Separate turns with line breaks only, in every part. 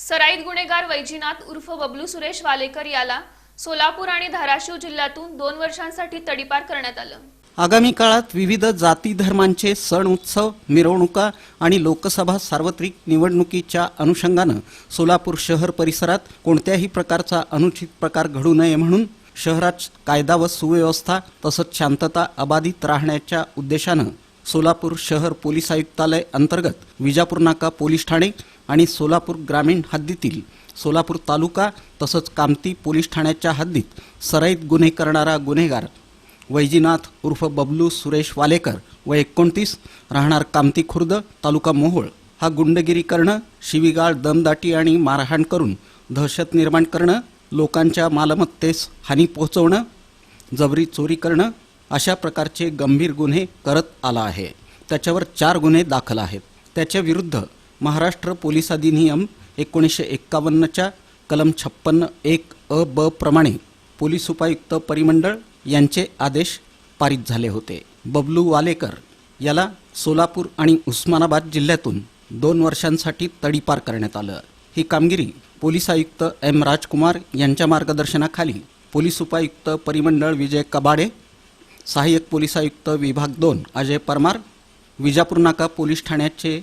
सराईत गुन्हेगार वैजीनाथ उर्फ बबलू सुरेश वालेकर याला सोलापूर आणि धाराशिव जिल्ह्यातून दोन वर्षांसाठी तडीपार करण्यात आलं.
आगामी काळात विविध जाती धर्मांचे सण उत्सव मिरवणुका आणि लोकसभा सार्वत्रिक निवडणुकीच्या अनुषंगानं सोलापूर शहर परिसरात कोणत्याही प्रकारचा अनुचित प्रकार घडू नये म्हणून शहरात कायदा व सुव्यवस्था तसंच शांतता अबाधित राहण्याच्या उद्देशानं सोलापूर शहर पोलीस आयुक्तालय अंतर्गत विजापूर नाका पोलीस ठाणे आणि सोलापूर ग्रामीण हद्दीतील सोलापूर तालुका तसंच कामती पोलीस ठाण्याच्या हद्दीत सराईत गुन्हे करणारा गुन्हेगार वैजीनाथ उर्फ बबलू सुरेश वालेकर व एकोणतीस राहणार कामती खुर्द तालुका मोहोळ. हा गुंडगिरी करणं शिवीगाळ दमदाटी आणि मारहाण करून दहशत निर्माण करणं लोकांच्या मालमत्तेस हानी पोहोचवणं जबरी चोरी करणं अशा प्रकारचे गंभीर गुन्हे करत आला आहे. त्याच्यावर चार गुन्हे दाखल आहेत. त्याच्या विरुद्ध महाराष्ट्र पोलीस अधिनियम एकोणीसशे एक्कावन्नच्या कलम छप्पन्न एक अ ब प्रमाणे पोलीस उपायुक्त परिमंडळ यांचे आदेश पारित झाले होते. बबलू वालेकर याला सोलापूर आणि उस्मानाबाद जिल्ह्यातून दोन वर्षांसाठी तडीपार करण्यात आलं. ही कामगिरी पोलीस आयुक्त एम राजकुमार यांच्या मार्गदर्शनाखाली पोलीस उपायुक्त परिमंडळ विजय कबाडे सहाय्यक पोलीस आयुक्त विभाग दोन अजय परमार विजापूर नाका पोलीस ठाण्याचे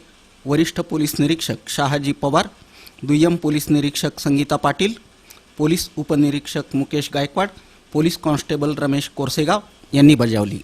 वरिष्ठ पोलीस निरीक्षक शहाजी पवार दुय्यम पोलीस निरीक्षक संगीता पाटील पोलीस उपनिरीक्षक मुकेश गायकवाड पोलीस कॉन्स्टेबल रमेश कोरसेगाव यांनी बजावली.